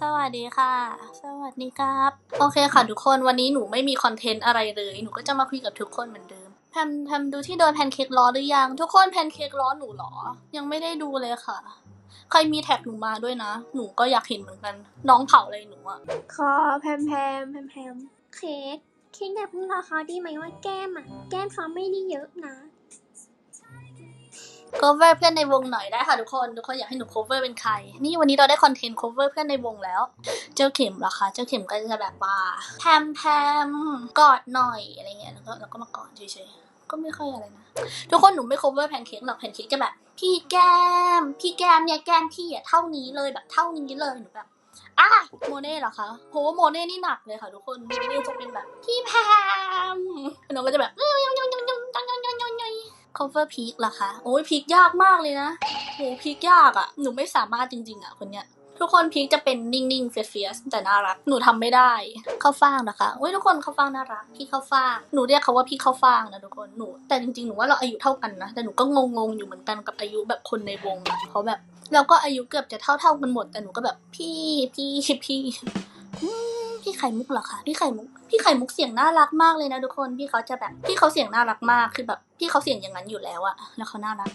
สวัสดีค่ะ สวัสดีครับ โอเคค่ะทุกคนวันนี้หนูไม่มีคอนเทนต์อะไรเลย หนูก็จะมาคุยกับทุกคนเหมือนเดิมแพมแพมดูที่โดนแพนเค้กล้อหรือยัง ทุกคนแพนเค้กล้อหนูหรอ ยังไม่ได้ดูเลยค่ะ ใครมีแท็กหนูมาด้วยนะ หนูก็อยากเห็นเหมือนกัน น้องเผาอะไรหนูอะขอแพมแพมแพมแพมเค้ก ค้กอย่พิ่งรอเขาดีไหมว่าแก้มอะ แก้มเขาไม่ได้เยอะนะ cover เพื่อนในวงหน่อยได้ค่ะทุกคนทุกคนอยากให้หนู cover เป็นใคร นี่วันนี้เราได้คอนเทนต์ cover เพื่อนในวงแล้ว เจ้าเข็มเหรอคะเจ้าเข็มก็จะแบบว่าแพมแพมกอดหน่อยอะไรเงี้ยแล้วก็แล้วก็มากอดเฉยๆก็ไม่ค่อยอะไรนะทุกคนหนูไม่ cover แพนเค้กหรอกแพนเค้กจะแบบ พี่แก้ม พี่แก้มเนี่ยแก้มพี่อะเท่านี้เลยแบบเท่านี้เลยหนูแบบ อะโมเน่เหรอคะโหโมเน่นี่หนักเลยค่ะทุกคนโมเน่จะเป็นแบบพี่แพมน้องก็จะแบบคอฟเวอร์พีกเหรอคะโอ้ยพีกยากมากเลยนะโหพีกยากอะหนูไม่สามารถจริง ๆ อะคนเนี้ยทุกคนพีคจะเป็นนิ่งๆเฟียสแต่น่ารัก หนูทำไม่ได้เข้าฟ่างนะคะเว้ยทุกคนเข้าฟ่างน่ารัก พี่เข้าฟ่าง หนูเรียกเขาว่าพี่เข้าฟ่างนะทุกคน หนู แต่จริงๆ หนูว่าเราอายุเท่ากันนะ แต่หนูก็งงๆอยู่เหมือนกันกับอายุแบบคนในวง เพราะแบบ แล้วก็อายุเกือบจะเท่าๆกันหมดแต่หนูก็แบบพี่พี่พี่พี่ไข่มุกเหรอคะพี่ไข่มุกพี่ไข่มุกเสียงน่ารักมากเลยนะทุกคนพี่เขาจะแบบพี่เขาเสียงน่ารักมากคือแบบพี่เขาเสียงอย่างนั้นอยู่แล้วอะแล้วเขาน่ารัก